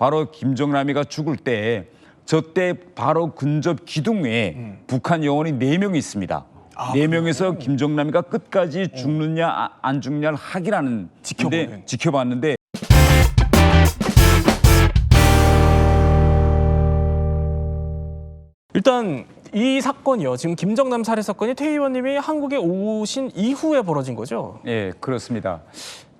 바로 김정남이가 죽을 때 저때 바로 근접 기둥에 북한 요원이 네 명이 있습니다. 네 명에서 김정남이가 끝까지 죽느냐 아- 안 죽느냐를 확인하는 지켜보는. 지켜봤는데 일단 이 사건이요. 지금 김정남 살해 사건이 퇴 의원님이 한국에 오신 이후에 벌어진 거죠. 예, 그렇습니다.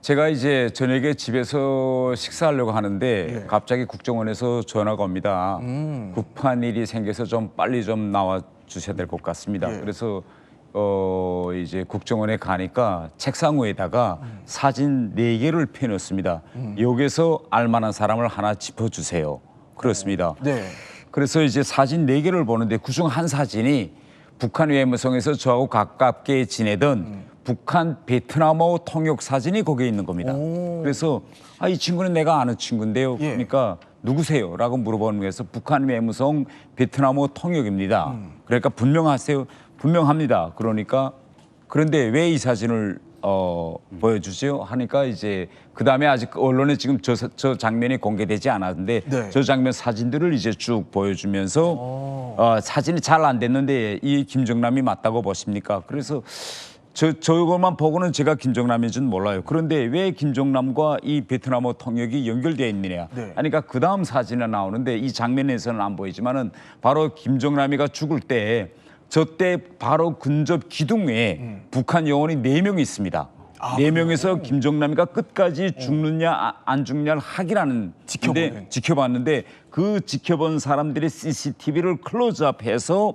제가 이제 저녁에 집에서 식사하려고 하는데 예. 갑자기 국정원에서 전화가 옵니다. 음. 급한 일이 생겨서 좀 빨리 좀 나와 주셔야 될 것 같습니다. 예. 그래서 어 이제 국정원에 가니까 책상 위에다가 음. 사진 네 개를 펴놓습니다. 여기서 알만한 사람을 하나 짚어주세요. 그렇습니다. 네. 그래서 이제 사진 네 개를 보는데 그중 한 사진이 북한 외무성에서 저하고 가깝게 지내던 북한 베트남어 통역 사진이 거기에 있는 겁니다. 오. 그래서 아, 이 친구는 내가 아는 친구인데요. 예. 그러니까 누구세요? 라고 물어보는 거에서 북한 외무성 베트남어 통역입니다. 그러니까 분명하세요? 분명합니다. 그러니까 그런데 왜 이 사진을 어, 보여주죠? 하니까 이제 그 다음에 아직 언론에 지금 저, 사- 저 장면이 공개되지 않았는데 네. 저 장면 사진들을 이제 쭉 보여주면서 어, 사진이 잘 안 됐는데 이 김정남이 맞다고 보십니까? 그래서 저 저것만 보고는 제가 김정남인 줄 몰라요. 그런데 왜 김정남과 이 베트남어 통역이 연결되어 있느냐? 네. 그러니까 그 다음 사진에 나오는데 이 장면에서는 안 보이지만은 바로 김정남이가 죽을 때 저때 바로 근접 기둥에 북한 요원이 네 명 이 있습니다. 네 명에서 김정남이가 끝까지 죽느냐 아- 안 죽느냐를 확인하는 지켜보는. 근데 지켜봤는데 그 지켜본 사람들의 CCTV를 클로즈업해서 음,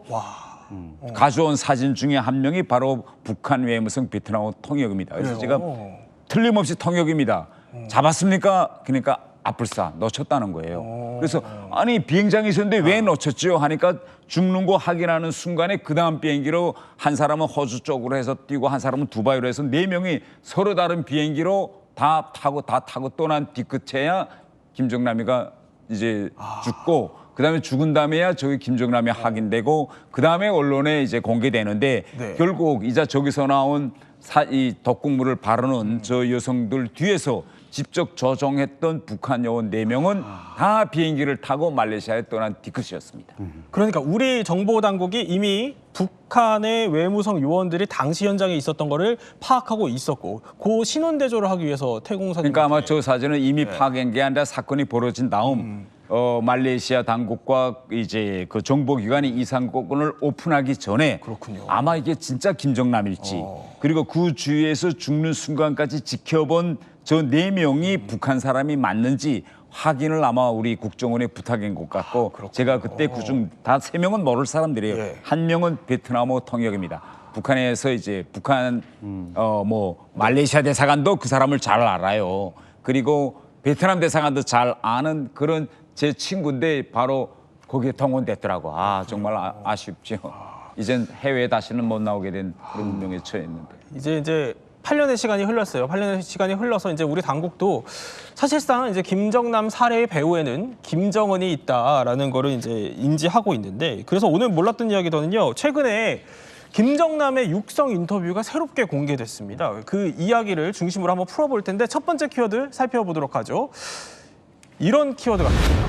와. 가져온 사진 중에 한 명이 바로 북한 외무성 베트남어 통역입니다. 그래서 제가 그래요? 틀림없이 통역입니다. 잡았습니까? 그러니까 아플싸 놓쳤다는 거예요. 그래서 아니 비행장에 있었는데 왜 놓쳤죠? 하니까 죽는 거 확인하는 순간에 그 다음 비행기로 한 사람은 호주 쪽으로 해서 뛰고 한 사람은 두바이로 해서 네 명이 서로 다른 비행기로 다 타고 다 타고 떠난 뒤끝에야 김정남이가 이제 죽고 그다음에 죽은 다음에야 저기 김정남이 확인되고 그다음에 언론에 이제 공개되는데 네. 결국 이제 저기서 나온 사, 이 덕국물을 바르는 저 여성들 뒤에서 직접 조종했던 북한 요원 네명은다 비행기를 타고 말레이시아에 떠난 뒤끝이었습니다. 그러니까 우리 정보 당국이 이미 북한의 외무성 요원들이 당시 현장에 있었던 거를 파악하고 있었고 그 신원 대조를 하기 위해서 태공 사진 그러니까 아마 저 사진은 이미 파악한 게 아니라 사건이 벌어진 다음 어, 말레이시아 당국과 이제 그 정보기관이 이 사건을 오픈하기 전에 그렇군요. 아마 이게 진짜 김정남일지 그리고 그 주위에서 죽는 순간까지 지켜본 저 네 명이 북한 사람이 맞는지 확인을 아마 우리 국정원에 부탁한 것 같고 제가 그때 그중 다 세 명은 모를 사람들이에요. 예. 한 명은 베트남어 통역입니다. 북한에서 이제 북한 어뭐 말레이시아 대사관도 그 사람을 잘 알아요. 그리고 베트남 대사관도 잘 아는 그런 제 친구인데 바로 거기에 동원됐더라고. 아 정말 아, 아쉽죠. 이젠 해외에 다시는 못 나오게 된 그런 운명에 처했는데. 이제 이제 8년의 시간이 흘렀어요. 8년의 시간이 흘러서 이제 우리 당국도 사실상 이제 김정남 살해의 배후에는 김정은이 있다라는 거를 이제 인지하고 있는데 그래서 오늘 몰랐던 이야기더는요. 최근에 김정남의 육성 인터뷰가 새롭게 공개됐습니다. 그 이야기를 중심으로 한번 풀어볼 텐데 첫 번째 키워드 살펴보도록 하죠. 이런 키워드가 있습니다.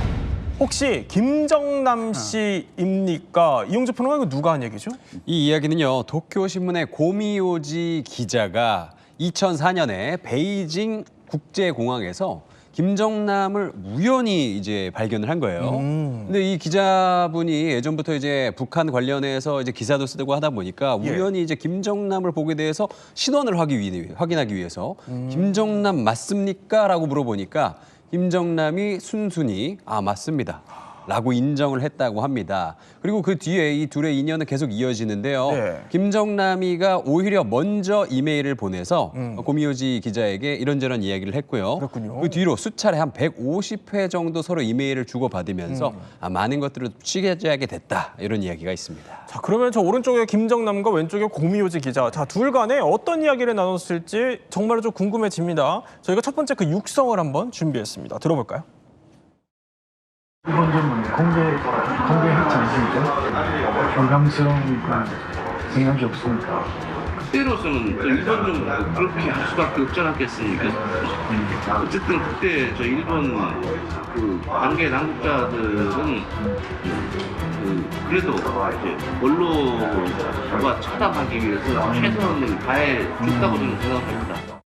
혹시 김정남 씨입니까? 이용재 평론가 이거 누가 한 얘기죠? 이 이야기는요 도쿄 신문의 고미요지 기자가 2004년에 베이징 국제공항에서 김정남을 우연히 이제 발견을 한 거예요. 근데 이 기자분이 예전부터 이제 북한 관련해서 이제 기사도 쓰고 하다 보니까 예. 우연히 이제 김정남을 보게 돼서 신원을 확인하기 위해서 김정남 맞습니까?라고 물어보니까 김정남이 순순히 아 맞습니다. 라고 인정을 했다고 합니다. 그리고 그 뒤에 이 둘의 인연은 계속 이어지는데요. 네. 김정남이가 오히려 먼저 이메일을 보내서 고미요지 기자에게 이런저런 이야기를 했고요. 음. 그렇군요. 그 뒤로 수차례 한 150회 정도 서로 이메일을 주고받으면서 음. 아, 많은 것들을 취재하게 됐다 이런 이야기가 있습니다. 자 그러면 저 오른쪽에 김정남과 왼쪽에 고미호지 기자 자둘 간에 어떤 이야기를 나눴을지 정말로 좀 궁금해집니다. 저희가 첫 번째 그 육성을 한번 준비했습니다. 들어볼까요? 이번 점은 공개 공개했지 않습니까? 불강성 생각이 없으니까 그때로서는 저 일본은 그렇게 할 수밖에 없지 않았겠습니까? 어쨌든 그때 저 일본 그 관계 당국자들은 그 그래도 이제 원로가 차단하기 위해서 최선을 다해 줬다고 저는 생각합니다.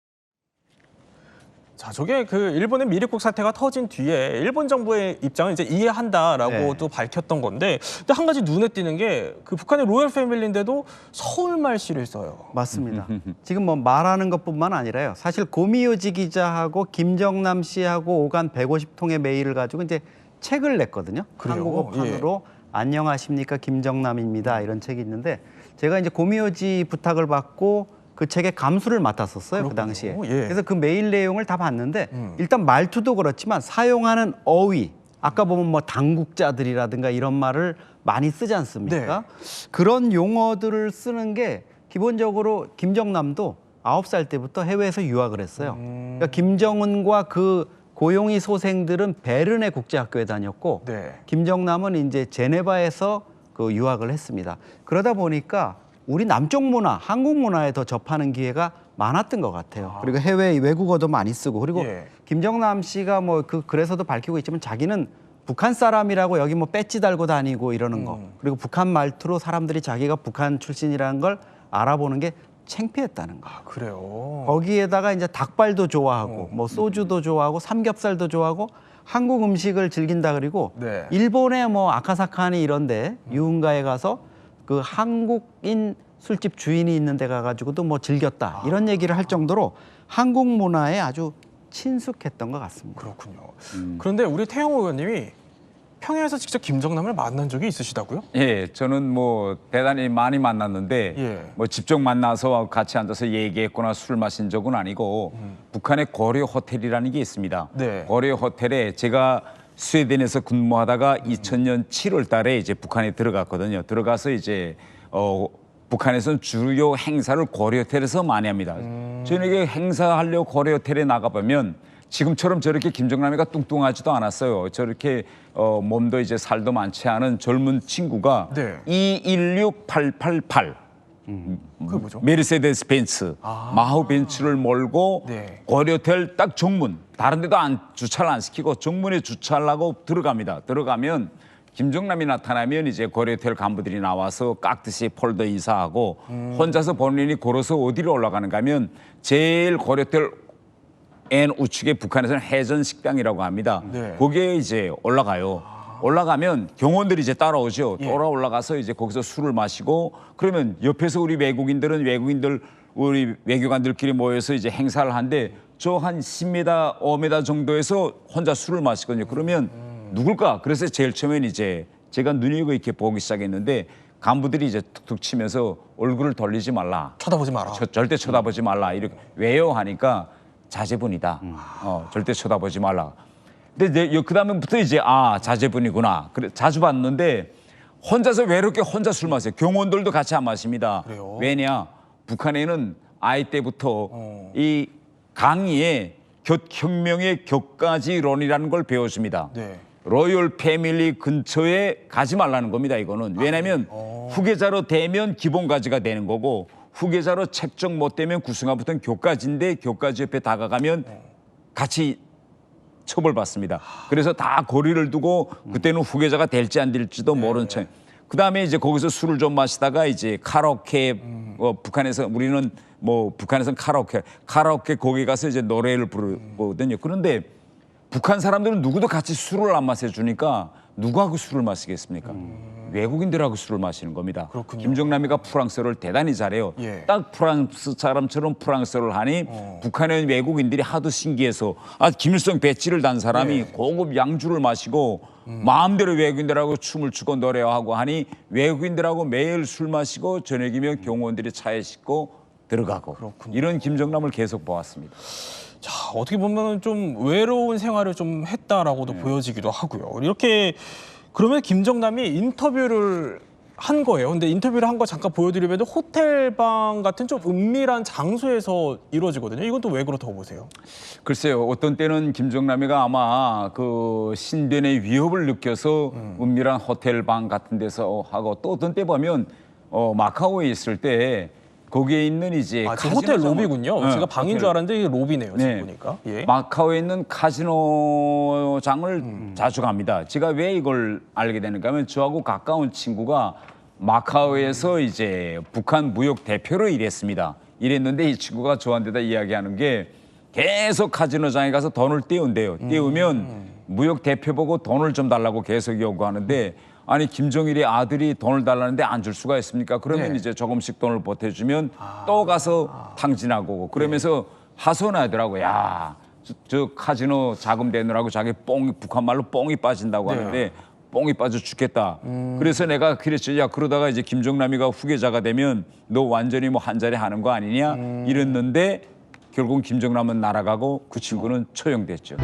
자, 저게 그 일본의 미리국 사태가 터진 뒤에 일본 정부의 입장을 이제 이해한다라고 네. 또 밝혔던 건데, 근데 한 가지 눈에 띄는 게 그 북한의 로열 패밀리인데도 서울 말씨를 써요. 맞습니다. 지금 뭐 말하는 것뿐만 아니라요. 사실 고미요지 기자하고 김정남 씨하고 오간 150통의 메일을 가지고 이제 책을 냈거든요. 그래요? 한국어판으로 안녕하십니까 김정남입니다 이런 책이 있는데 제가 이제 고미요지 부탁을 받고 그 책의 감수를 맡았었어요 그 그렇군요. 당시에. 예. 그래서 그 메일 내용을 다 봤는데 음. 일단 말투도 그렇지만 사용하는 어휘 아까 보면 뭐 당국자들이라든가 이런 말을 많이 쓰지 않습니까? 네. 그런 용어들을 쓰는 게 기본적으로 김정남도 아홉 살 때부터 해외에서 유학을 했어요. 음. 그러니까 김정은과 그 고용이 소생들은 베른의 국제학교에 다녔고 네. 김정남은 이제 제네바에서 그 유학을 했습니다. 그러다 보니까 우리 남쪽 문화, 한국 문화에 더 접하는 기회가 많았던 것 같아요. 그리고 해외 외국어도 많이 쓰고 그리고 예. 김정남 씨가 뭐 그 글에서도 밝히고 있지만 자기는 북한 사람이라고 여기 뭐 배지 달고 다니고 이러는 거 그리고 북한 말투로 사람들이 자기가 북한 출신이라는 걸 알아보는 게 창피했다는 거. 아, 그래요. 거기에다가 이제 닭발도 좋아하고 뭐 소주도 좋아하고 삼겹살도 좋아하고 한국 음식을 즐긴다 그리고 네. 일본의 뭐 아카사카니 이런데 유흥가에 가서 그 한국인 술집 주인이 있는 데 가가지고도 뭐 즐겼다 이런 얘기를 할 정도로 한국 문화에 아주 친숙했던 것 같습니다. 그렇군요. 그런데 우리 태영 의원님이 평양에서 직접 김정남을 만난 적이 있으시다고요? 예, 저는 뭐 대단히 많이 만났는데 예. 뭐 직접 만나서 같이 앉아서 얘기했거나 술 마신 적은 아니고 북한의 고려 호텔이라는 게 있습니다. 네. 고려 호텔에 제가 스웨덴에서 근무하다가 2000년 7월 달에 이제 북한에 들어갔거든요. 들어가서 이제 어 북한에서는 주요 행사를 고려 호텔에서 많이 합니다. 저녁에 행사하려고 고려 호텔에 나가보면 지금처럼 저렇게 김정남이가 뚱뚱하지도 않았어요. 저렇게 어, 몸도 이제 살도 많지 않은 젊은 친구가 네. 216888 그게 뭐죠? 메르세데스 벤츠 마하우 벤츠를 몰고 네. 고려호텔 딱 정문 다른 데도 안 주차를 안 시키고 정문에 주차를 하고 들어갑니다. 들어가면 김정남이 나타나면 이제 고려호텔 간부들이 나와서 깍듯이 폴더 인사하고 혼자서 본인이 걸어서 어디로 올라가는가 하면 제일 고려호텔 N 우측에 북한에서는 해전 식당이라고 합니다. 네. 거기에 이제 올라가요. 올라가면 경호원들이 이제 따라오죠. 예. 따라 올라가서 이제 거기서 술을 마시고 그러면 옆에서 우리 외국인들은 외국인들 우리 외교관들끼리 모여서 이제 행사를 하는데 저 한 10m, 5m 정도에서 혼자 술을 마시거든요. 그러면 누굴까? 그래서 제일 처음엔 이제 제가 눈여겨 이렇게 보기 시작했는데 간부들이 이제 툭툭 치면서 얼굴을 돌리지 말라. 쳐다보지 마라. 저- 절대 쳐다보지 말라. 이렇게 왜요 하니까 자제분이다. 어, 절대 쳐다보지 말라. 근데 이제 그 다음부터 이제 아 자제분이구나. 그래 자주 봤는데 혼자서 외롭게 혼자 술 마세요. 경호원들도 같이 안 마십니다. 그래요? 왜냐? 북한에는 아이 때부터 어. 이 강의에 곁 혁명의 격가지론이라는 걸 배워줍니다. 네. 로열 패밀리 근처에 가지 말라는 겁니다. 이거는 왜냐하면 후계자로 되면 기본 가지가 되는 거고 후계자로 책정 못 되면 구승하부터는 교가지인데 교가지 옆에 다가가면 같이 처벌받습니다. 그래서 다 거리를 두고 그때는 후계자가 될지 안 될지도 모르는 척. 그 다음에 이제 거기서 술을 좀 마시다가 이제 카라오케 어, 북한에서 우리는 뭐 북한에서는 카라오케 카라오케 거기 가서 이제 노래를 부르거든요. 그런데 북한 사람들은 누구도 같이 술을 안 마셔 주니까 누구하고 술을 마시겠습니까? 외국인들하고 술을 마시는 겁니다. 그렇군요. 김정남이가 프랑스어를 대단히 잘해요. 예. 딱 프랑스 사람처럼 프랑스어를 하니 북한의 외국인들이 하도 신기해서 아 김일성 배지를 단 사람이 예. 고급 양주를 마시고 음. 마음대로 외국인들하고 춤을 추고 노래하고 하니 외국인들하고 매일 술 마시고 저녁이면 경호원들이 차에 싣고 들어가고 그렇군요. 이런 김정남을 계속 보았습니다. 자, 어떻게 보면 좀 외로운 생활을 좀 했다라고도 네. 보여지기도 하고요. 이렇게 그러면 김정남이 인터뷰를 한 거예요. 근데 인터뷰를 한 거 잠깐 보여드리면 호텔방 같은 좀 은밀한 장소에서 이루어지거든요. 이건 또 왜 그렇다고 보세요? 글쎄요, 어떤 때는 김정남이가 아마 그 신변의 위협을 느껴서 은밀한 호텔 방 같은 데서 하고 또 어떤 때 보면 어, 마카오에 있을 때 거기에 있는 이제 아, 지금 호텔 로비군요. 네, 제가 방인. 줄 알았는데 이게 로비네요. 지금 네. 보니까. 예. 마카오에 있는 카지노장을 음. 자주 갑니다. 제가 왜 이걸 알게 되는가 하면 저하고 가까운 친구가 마카오에서 이제 북한 무역 대표로 일했습니다. 일했는데 이 친구가 저한테 다 이야기하는 게 계속 카지노장에 가서 돈을 띄운대요. 띄우면 무역 대표 보고 돈을 좀 달라고 계속 요구하는데 아니 김정일이 아들이 돈을 달라는데 안 줄 수가 있습니까? 그러면 네. 이제 조금씩 돈을 보태주면 또 가서 탕진하고 그러면서 하소연하더라고. 야, 저, 저 카지노 자금 내느라고 자기 뽕이 북한 말로 뽕이 빠진다고 하는데 뽕이 빠져 죽겠다. 그래서 내가 그랬죠. 야 그러다가 이제 김정남이가 후계자가 되면 너 완전히 뭐 한 자리 하는 거 아니냐 이랬는데 결국 김정남은 날아가고 그 친구는 처형됐죠.